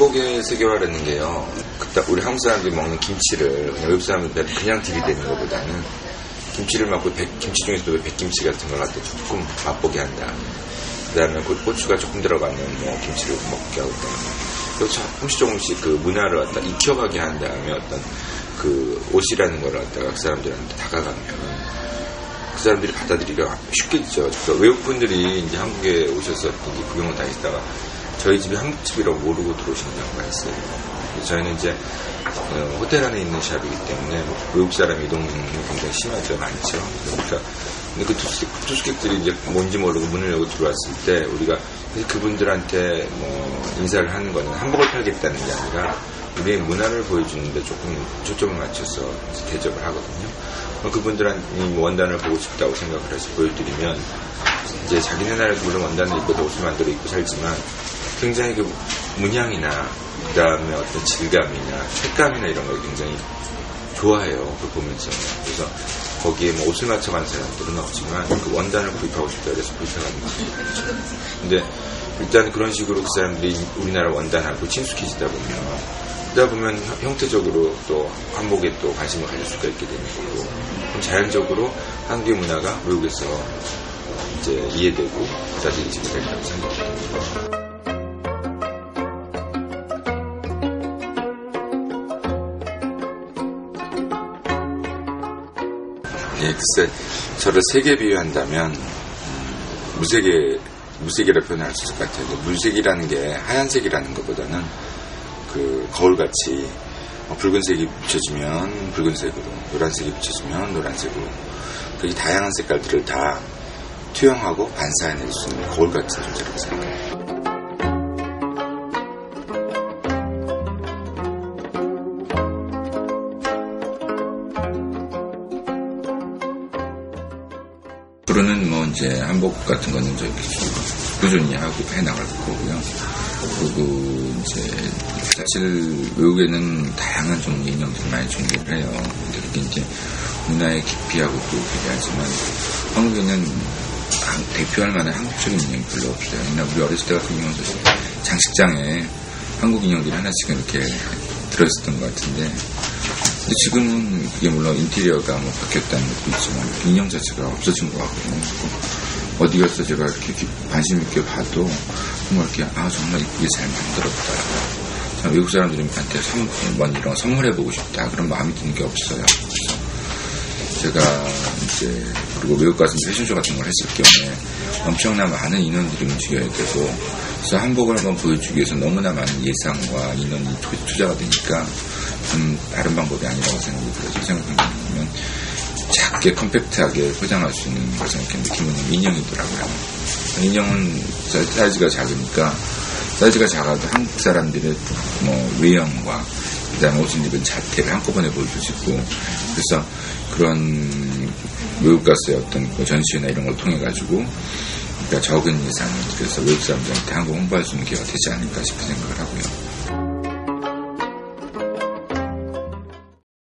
한복의 세계화라는 게요. 그때 우리 한국 사람들이 먹는 김치를 그냥 외국 사람들 그냥 들이대는 것보다는 김치를 먹고 백, 김치 중에서도 백김치 같은 걸 갖다 조금 맛보게 한다. 그 다음에 고추가 조금 들어가는 뭐 김치를 먹게 하고 그리고 조금씩 조금씩 그 문화를 갖다 익혀가게 한 다음에 어떤 그 옷이라는 걸 갖다가 그 사람들한테 다가가면 그 사람들이 받아들이기가 쉽겠죠. 그러니까 외국 분들이 이제 한국에 오셔서 구경을 다니다가 저희 집이 한국 집이라고 모르고 들어오시는 경우가 있어요. 저희는 이제 어, 호텔 안에 있는 샵이기 때문에 외국 사람 이동이 굉장히 심하죠, 많죠. 그러니까 근데 그 투숙, 투숙객 들이 이제 뭔지 모르고 문을 열고 들어왔을 때 우리가 그분들한테 뭐 인사를 하는 거는 한복을 팔겠다는 게 아니라 우리의 문화를 보여주는데 조금 초점을 맞춰서 대접을 하거든요. 그분들한테 원단을 보고 싶다고 생각을 해서 보여드리면 이제 자기네 나라에서 물론 원단을 입고 옷을 만들어 입고 살지만 굉장히 그 문양이나 그 다음에 어떤 질감이나 색감이나 이런 걸 굉장히 좋아해요. 그걸 보면서. 그래서 거기에 뭐 옷을 맞춰가는 사람들은 없지만 그 원단을 구입하고 싶다 그래서 구입해가는 있죠. 근데 일단 그런 식으로 그 사람들이 우리나라 원단하고 친숙해지다 보면 그러다 보면 형태적으로 또 한복에 또 관심을 가질 수가 있게 되는 거고 그럼 자연적으로 한국의 문화가 외국에서 이제 이해되고 받아들이지게 된다고 생각합니다. 예, 글쎄, 저를 세계 비유한다면, 음, 무색에, 무색이라 표현할 수 있을 것 같아요. 무색이라는 게 하얀색이라는 것보다는 그 거울같이 어, 붉은색이 붙여지면 붉은색으로, 노란색이 붙여지면 노란색으로, 그 다양한 색깔들을 다 투영하고 반사해낼 수 있는 거울 같은 존재라고 생각해요. 앞으로는 뭐 이제 한복 같은 거는 저기 꾸준히 하고 해 나갈 거고요. 그리고 이제 사실 외국에는 다양한 종류의 인형들이 많이 존재를 해요. 근데 그게 이제 문화의 깊이하고 또 비례하지만 한국에는 대표할 만한 한국적인 인형이 별로 없어요. 옛날 우리 어렸을 때 같은 경우는 장식장에 한국 인형들이 하나씩 이렇게 들어있었던 것 같은데 근데 지금은 그게 물론 인테리어가 뭐 바뀌었다는 것도 있지만 인형 자체가 없어진 것 같거든요. 어디 가서 제가 이렇게 관심 있게 봐도 정말 이렇게 아 정말 이쁘게 잘 만들었다. 참 외국 사람들한테 선, 뭐 이런 선물해보고 싶다 그런 마음이 드는 게 없어요. 제가 이제 그리고 외국 가서 패션쇼 같은 걸 했을 경우에 엄청나 많은 인원들이 움직여야 되고 그래서 한복을 한번 보여주기 위해서 너무나 많은 예상과 인원이 투자가 되니까 좀 다른 방법이 아니라고 생각이 들어서 생각해보면 작게 컴팩트하게 포장할 수 있는 걸 생각했는데 기본은 인형이더라고요. 인형은 사이즈가 작으니까 사이즈가 작아도 한국 사람들의 뭐 외형과 그다음에 옷을 입은 자태를 한꺼번에 보여줄 수 있고 그래서 그런 외국 가서의 어떤 그 전시회나 이런 걸 통해 가지고 그러니까 적은 예산을 들여서 외국 사람들한테 한국 홍보할 수 있는 기회가 되지 않을까 싶은 생각을 하고요.